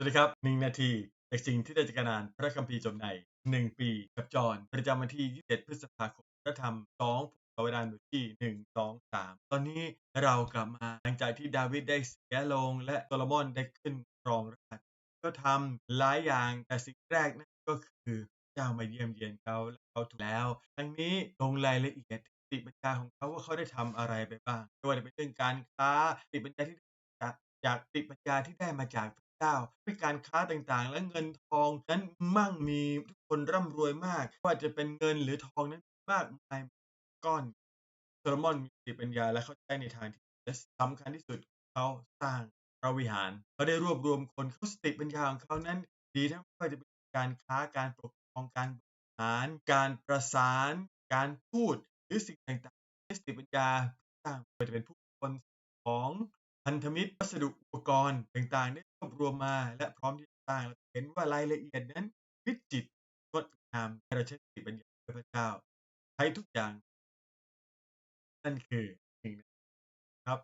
สวัสดีครับหนึ่งนาทีจากสิ่งที่ได้จากการอ่านพระคัมภีร์จบในหนึ่งปีกับจอห์นประจำวันที่21พฤษภาคมพระธรรม2พระเวลาบทที่1 2 3ตอนนี้เรากลับมาหลังจากที่ดาวิดได้เสียลงและโซโลมอนได้ขึ้นครองราชก็ทำหลายอย่างแต่สิ่งแรกนั่นก็คือเจ้ามาเยี่ยมเยียนเขาและเขาถูกแล้ว ทั้งนี้ลงรายละเอียดติปัญญาของเขาว่าเขาได้ทำอะไรไปบ้างไม่ว่าจะเป็นเรื่องการค้าติปัญญาที่ได้จากจากติปัญญาที่ได้มาจาก เจ้าด้วยการค้าต่างๆ และเงินทองนั้นมั่งมีทุกคนร่ำรวยมาก ว่าจะเป็นเงินหรือทองนั้นมากมายก้อนโซโลมอนมีสติปัญญาและเข้าใจในทางที่และสำคัญที่สุดเขาสร้างพระวิหารเขาได้รวบรวมคนเขาสติปัญญาของเขานั้น ดีทั้งไม่ว่าจะเป็นการค้าการปกครองการบริหาร การประสาน การพูดหรือสิ่งต่างๆสติปัญญาสร้างไม่ว่าจะเป็นผู้คนของพันธมิตรวัสดุอุปกรณ์ต่างๆได้ รวมมาและพร้อมที่จะสร้างเราเห็นว่ารายละเอียดนั้นวิจิตรงดงามให้เราใช้สติปัญญาเพื่อพระเจ้าใช้ทุกอย่าง นั่นคือครับ